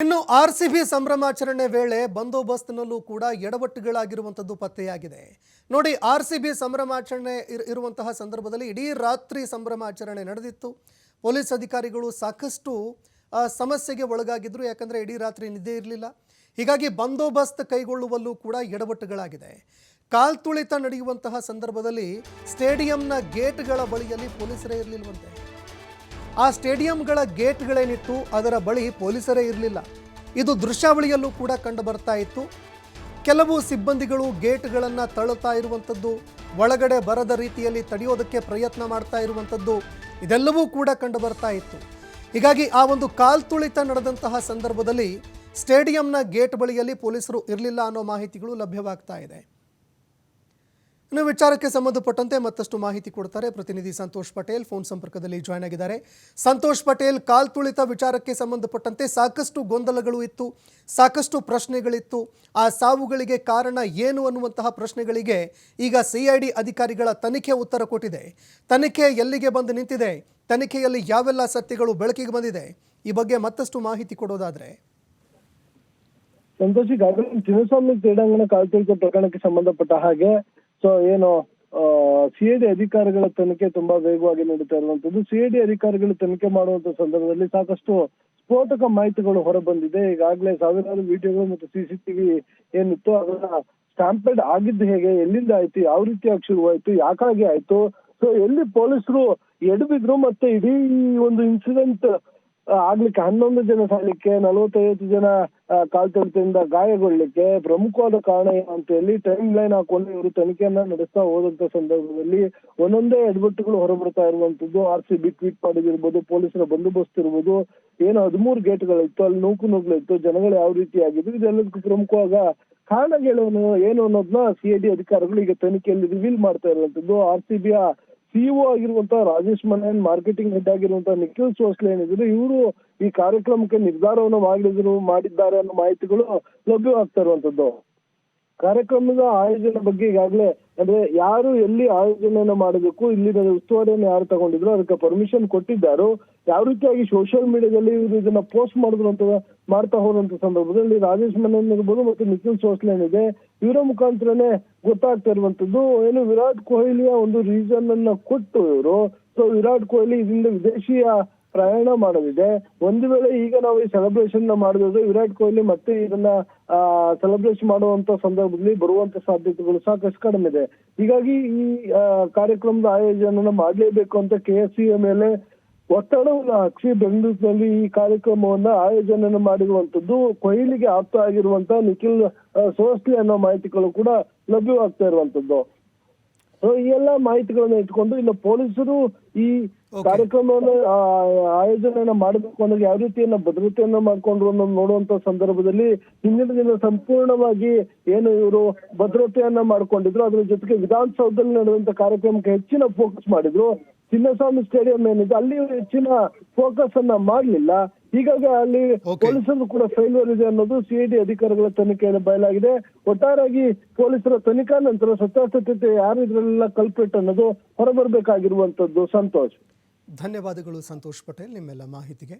ಇನ್ನು R C B ಸಂಭ್ರಮಾಚರಣೆ ವೇಳೆ ಬಂದೋಬಸ್ತ್ನಲ್ಲೂ ಕೂಡ ಎಡವಟ್ಟುಗಳಾಗಿರುವಂಥದ್ದು ಪತ್ತೆಯಾಗಿದೆ. ನೋಡಿ ಆರ್ ಸಿ ಬಿ ಸಂಭ್ರಮಾಚರಣೆ ಇರ್- ಇರುವಂತಹ ಸಂದರ್ಭದಲ್ಲಿ ಇಡೀ ರಾತ್ರಿ ಸಂಭ್ರಮಾಚರಣೆ ನಡೆದಿತ್ತು. ಪೊಲೀಸ್ ಅಧಿಕಾರಿಗಳು ಸಾಕಷ್ಟು ಸಮಸ್ಯೆಗೆ ಒಳಗಾಗಿದ್ರು, ಯಾಕಂದರೆ ಇಡೀ ರಾತ್ರಿ ನಿದ್ದೆ ಇರಲಿಲ್ಲ. ಹೀಗಾಗಿ ಬಂದೋಬಸ್ತ್ ಕೈಗೊಳ್ಳುವಲ್ಲೂ ಕೂಡ ಎಡವಟ್ಟುಗಳಾಗಿದೆ. ಕಾಲ್ತುಳಿತ ನಡೆಯುವಂತಹ ಸಂದರ್ಭದಲ್ಲಿ ಸ್ಟೇಡಿಯಂನ ಗೇಟ್ಗಳ ಬಳಿಯಲ್ಲಿ ಪೊಲೀಸರೇ ಇರಲಿಲ್ವಂತೆ. ಆ ಸ್ಟೇಡಿಯಂಗಳ ಗೇಟ್ಗಳೇನಿತ್ತು, ಅದರ ಬಳಿ ಪೊಲೀಸರೇ ಇರಲಿಲ್ಲ. ಇದು ದೃಶ್ಯಾವಳಿಯಲ್ಲೂ ಕೂಡ ಕಂಡು ಬರ್ತಾ ಇತ್ತು. ಕೆಲವು ಸಿಬ್ಬಂದಿಗಳು ಗೇಟ್ಗಳನ್ನು ತಳ್ಳುತ್ತಾ ಇರುವಂಥದ್ದು, ಒಳಗಡೆ ಬರದ ರೀತಿಯಲ್ಲಿ ತಡೆಯೋದಕ್ಕೆ ಪ್ರಯತ್ನ ಮಾಡ್ತಾ ಇರುವಂಥದ್ದು, ಇದೆಲ್ಲವೂ ಕೂಡ ಕಂಡು ಬರ್ತಾ ಇತ್ತು. ಹೀಗಾಗಿ ಆ ಒಂದು ಕಾಲ್ತುಳಿತ ನಡೆದಂತಹ ಸಂದರ್ಭದಲ್ಲಿ ಸ್ಟೇಡಿಯಂನ ಗೇಟ್ ಬಳಿಯಲ್ಲಿ ಪೊಲೀಸರು ಇರಲಿಲ್ಲ ಅನ್ನೋ ಮಾಹಿತಿಗಳು ಲಭ್ಯವಾಗ್ತಾ ಇದೆ. ಇನ್ನು ವಿಚಾರಕ್ಕೆ ಸಂಬಂಧಪಟ್ಟಂತೆ ಮತ್ತಷ್ಟು ಮಾಹಿತಿ ಕೊಡ್ತಾರೆ ಪ್ರತಿನಿಧಿ ಸಂತೋಷ್ ಪಟೇಲ್. ಫೋನ್ ಸಂಪರ್ಕದಲ್ಲಿ ಜಾಯ್ನ್ ಆಗಿದ್ದಾರೆ. ಸಂತೋಷ್ ಪಟೇಲ್ ಕಾಲ್ತುಳಿತ ವಿಚಾರಕ್ಕೆ ಸಂಬಂಧಪಟ್ಟಂತೆ ಸಾಕಷ್ಟು ಗೊಂದಲಗಳು ಇತ್ತು, ಸಾಕಷ್ಟು ಪ್ರಶ್ನೆಗಳಿತ್ತು. ಆ ಸಾವುಗಳಿಗೆ ಕಾರಣ ಏನು ಅನ್ನುವಂತಹ ಪ್ರಶ್ನೆಗಳಿಗೆ ಈಗ ಸಿಐಡಿ ಅಧಿಕಾರಿಗಳ ತನಿಖೆ ಉತ್ತರ ಕೊಟ್ಟಿದೆ. ತನಿಖೆ ಎಲ್ಲಿಗೆ ಬಂದು ನಿಂತಿದೆ, ತನಿಖೆಯಲ್ಲಿ ಯಾವೆಲ್ಲ ಸತ್ಯಗಳು ಬೆಳಕಿಗೆ ಬಂದಿದೆ, ಈ ಬಗ್ಗೆ ಮತ್ತಷ್ಟು ಮಾಹಿತಿ ಕೊಡೋದಾದ್ರೆ. ಸಂತೋಷ್, ಈಗಾಗಲೇ ಚಿನ್ನಸ್ವಾಮಿ ಕ್ರೀಡಾಂಗಣ ಕಾಲ್ತುಳಿತ ಪ್ರಕರಣಕ್ಕೆ ಸಂಬಂಧಪಟ್ಟ ಹಾಗೆ ಸೊ ಏನು ಸಿಐಡಿ ಅಧಿಕಾರಿಗಳ ತನಿಖೆ ತುಂಬಾ ವೇಗವಾಗಿ ನಡೀತಾ ಇರುವಂತದ್ದು ಡಿ ಅಧಿಕಾರಿಗಳು ತನಿಖೆ ಮಾಡುವಂತ ಸಂದರ್ಭದಲ್ಲಿ ಸಾಕಷ್ಟು ಸ್ಫೋಟಕ ಮಾಹಿತಿಗಳು ಹೊರಬಂದಿದೆ. ಈಗಾಗಲೇ ಸಾವಿರಾರು ವಿಡಿಯೋಗಳು ಮತ್ತು ಸಿಸಿಟಿವಿ ಏನಿತ್ತು ಅದನ್ನ ಸ್ಟಾಂಪೆಡ್ ಆಗಿದ್ದು ಹೇಗೆ, ಎಲ್ಲಿಂದ ಆಯ್ತು, ಯಾವ ರೀತಿಯಾಗಿ ಶುರುವಾಯ್ತು, ಯಾಕಾಗಿ ಆಯ್ತು? ಸೊ ಎಲ್ಲಿ ಪೊಲೀಸರು ಎಡಬಿದ್ರು ಮತ್ತೆ ಇಡೀ ಒಂದು ಇನ್ಸಿಡೆಂಟ್ ಆಗ್ಲಿಕ್ಕೆ ಹನ್ನೊಂದು ಜನ ಸಾಯ್ಲಿಕ್ಕೆ ನಲವತ್ತೈವತ್ತು ಜನ ಆ, ಕಾಲ್ತುಳಿತದಿಂದ ಗಾಯಗೊಳ್ಳಿಕ್ಕೆ ಪ್ರಮುಖವಾದ ಕಾರಣ ಏನು ಅಂತ ಹೇಳಿ ಟೈಮ್ ಲೈನ್ ಹಾಕೊಂಡು ಇವರು ತನಿಖೆಯನ್ನ ನಡೆಸ್ತಾ ಹೋದಂತ ಸಂದರ್ಭದಲ್ಲಿ ಒಂದೊಂದೇ ಎಡ್ಬೆಟ್ಟುಗಳು ಹೊರಬರ್ತಾ ಇರುವಂತದ್ದು ಆರ್ ಸಿ ಬಿ ಟ್ವೀಟ್ ಮಾಡಿದಿರ್ಬೋದು ಪೊಲೀಸರ ಬಂದೋಬಸ್ತ್ ಇರ್ಬೋದು ಏನು ಹದಿಮೂರು ಗೇಟ್ಗಳಿತ್ತು ಅಲ್ಲಿ ನೂಕು ನುಗ್ಗಳಿತ್ತು ಜನಗಳು ಯಾವ ರೀತಿ ಆಗಿದ್ರು ಇದೆಲ್ಲದಕ್ಕೂ ಪ್ರಮುಖವಾಗ ಕಾರಣಗಳೇನು ಏನು ಅನ್ನೋದನ್ನ ಸಿಐಡಿ ಅಧಿಕಾರಿಗಳು ಈಗ ತನಿಖೆಯಲ್ಲಿ ರಿವೀಲ್ ಮಾಡ್ತಾ ಇರುವಂತದ್ದು ಆರ್ ಸಿ ಬಿಯ ಸಿಇಒ ಆಗಿರುವಂತಹ ರಾಜೇಶ್ ಮನೇನ್ ಮಾರ್ಕೆಟಿಂಗ್ ಹೆಡ್ ಆಗಿರುವಂತಹ ನಿಖಿಲ್ ಸೋಸ್ಲೆ ಏನಿದ್ರು, ಇವರು ಈ ಕಾರ್ಯಕ್ರಮಕ್ಕೆ ನಿರ್ಧಾರವನ್ನು ಮಾಡಿದ್ರು, ಮಾಡಿದ್ದಾರೆ ಅನ್ನೋ ಮಾಹಿತಿಗಳು ಲಭ್ಯವಾಗ್ತಾ ಇರುವಂತದ್ದು. ಕಾರ್ಯಕ್ರಮದ ಆಯೋಜನೆ ಬಗ್ಗೆ ಈಗಾಗಲೇ, ಅಂದ್ರೆ ಯಾರು ಎಲ್ಲಿ ಆಯೋಜನೆಯನ್ನು ಮಾಡಬೇಕು ಇಲ್ಲಿನ ಉಸ್ತುವಾರಿಯನ್ನು ಯಾರು ತಗೊಂಡಿದ್ರು, ಅದಕ್ಕೆ ಪರ್ಮಿಷನ್ ಕೊಟ್ಟಿದ್ದಾರೋ, ಯಾವ ರೀತಿಯಾಗಿ ಸೋಷಿಯಲ್ ಮೀಡಿಯಾದಲ್ಲಿ ಇವರು ಇದನ್ನ ಪೋಸ್ಟ್ ಮಾಡಿದ್ರು ಅಂತ ಮಾಡ್ತಾ ಹೋದಂತ ಸಂದರ್ಭದಲ್ಲಿ ರಾಜೇಶ್ ಮನನ್ ಇರ್ಬೋದು ಮತ್ತು ನಿಖಿಲ್ ಸೋಸ್ಲೆ ಏನಿದೆ ಇವರ ಮುಖಾಂತರನೇ ಗೊತ್ತಾಗ್ತಾ ಇರುವಂತದ್ದು, ಏನು ವಿರಾಟ್ ಕೊಹ್ಲಿಯ ಒಂದು ರೀಸನ್ ಅನ್ನ ಕೊಟ್ಟು ಇವರು. ಸೊ ವಿರಾಟ್ ಕೊಹ್ಲಿ ಇದರಿಂದ ವಿದೇಶಿಯ ಪ್ರಯಾಣ ಮಾಡೋದಿದೆ. ಒಂದು ವೇಳೆ ಈಗ ನಾವು ಈ ಸೆಲೆಬ್ರೇಷನ್ನ ಮಾಡಿದ್ರೆ ವಿರಾಟ್ ಕೊಹ್ಲಿ ಮತ್ತೆ ಇದನ್ನ ಸೆಲೆಬ್ರೇಷನ್ ಮಾಡುವಂತ ಸಂದರ್ಭದಲ್ಲಿ ಬರುವಂತ ಸಾಧ್ಯತೆಗಳು ಸಾಕಷ್ಟು ಕಡಿಮೆ ಇದೆ. ಹೀಗಾಗಿ ಈ ಕಾರ್ಯಕ್ರಮದ ಆಯೋಜನೆಯನ್ನ ಮಾಡಲೇಬೇಕು ಅಂತ ಕೆ ಎಸ್ ಸಿ ಮೇಲೆ ಒತ್ತಡವನ್ನು ಹಾಕಿಸಿ ಬೆಂಗಳೂರಿನಲ್ಲಿ ಈ ಕಾರ್ಯಕ್ರಮವನ್ನ ಆಯೋಜನೆ ಮಾಡಿರುವಂತದ್ದು ಕೊಹ್ಲಿಗೆ ಆಪ್ತ ಆಗಿರುವಂತ ನಿಖಿಲ್ ಸೋಸ್ಲಿ ಅನ್ನೋ ಮಾಹಿತಿಗಳು ಕೂಡ ಲಭ್ಯವಾಗ್ತಾ ಇರುವಂತದ್ದು. ಸೊ ಈ ಎಲ್ಲ ಮಾಹಿತಿಗಳನ್ನ ಇಟ್ಕೊಂಡು ಇನ್ನು ಪೊಲೀಸರು ಈ ಕಾರ್ಯಕ್ರಮವನ್ನು ಆಯೋಜನೆಯನ್ನ ಮಾಡಬೇಕು ಅಂದ್ರೆ ಯಾವ ರೀತಿಯನ್ನ ಭದ್ರತೆಯನ್ನ ಮಾಡ್ಕೊಂಡ್ರು ಅನ್ನೋದು ನೋಡುವಂತ ಸಂದರ್ಭದಲ್ಲಿ ಹಿಂದಿನ ದಿನ ಸಂಪೂರ್ಣವಾಗಿ ಏನು ಇವರು ಭದ್ರತೆಯನ್ನ ಮಾಡ್ಕೊಂಡಿದ್ರು. ಅದ್ರ ಜೊತೆಗೆ ವಿಧಾನಸೌಧದಲ್ಲಿ ನಡೆದಂತ ಕಾರ್ಯಕ್ರಮಕ್ಕೆ ಹೆಚ್ಚಿನ ಫೋಕಸ್ ಮಾಡಿದ್ರು. ಚಿನ್ನಸ್ವಾಮಿ ಸ್ಟೇಡಿಯಂ ಏನಿದೆ ಅಲ್ಲಿ ಇವ್ರು ಹೆಚ್ಚಿನ ಫೋಕಸ್ ಅನ್ನ ಮಾಡ್ಲಿಲ್ಲ. ಹೀಗಾಗಿ ಅಲ್ಲಿ ಪೊಲೀಸರು ಕೂಡ ಫೇಲ್ಯೂರ್ ಇದೆ ಅನ್ನೋದು ಸಿಐಡಿ ಅಧಿಕಾರಿಗಳ ತನಿಖೆಯಲ್ಲಿ ಬಯಲಾಗಿದೆ. ಒಟ್ಟಾರಾಗಿ ಪೊಲೀಸರ ತನಿಖಾ ನಂತರ ಸತ್ಯಾಸತ್ಯತೆ ಯಾರು ಇದ್ರಲ್ಲೆಲ್ಲ ಕಲ್ಪೆಟ್ ಅನ್ನೋದು ಹೊರಬರಬೇಕಾಗಿರುವಂತದ್ದು ಸಂತೋಷ್. ಧನ್ಯವಾದಗಳು ಸಂತೋಷ್ ಪಟೇಲ್ ನಿಮ್ಮೆಲ್ಲ ಮಾಹಿತಿಗೆ.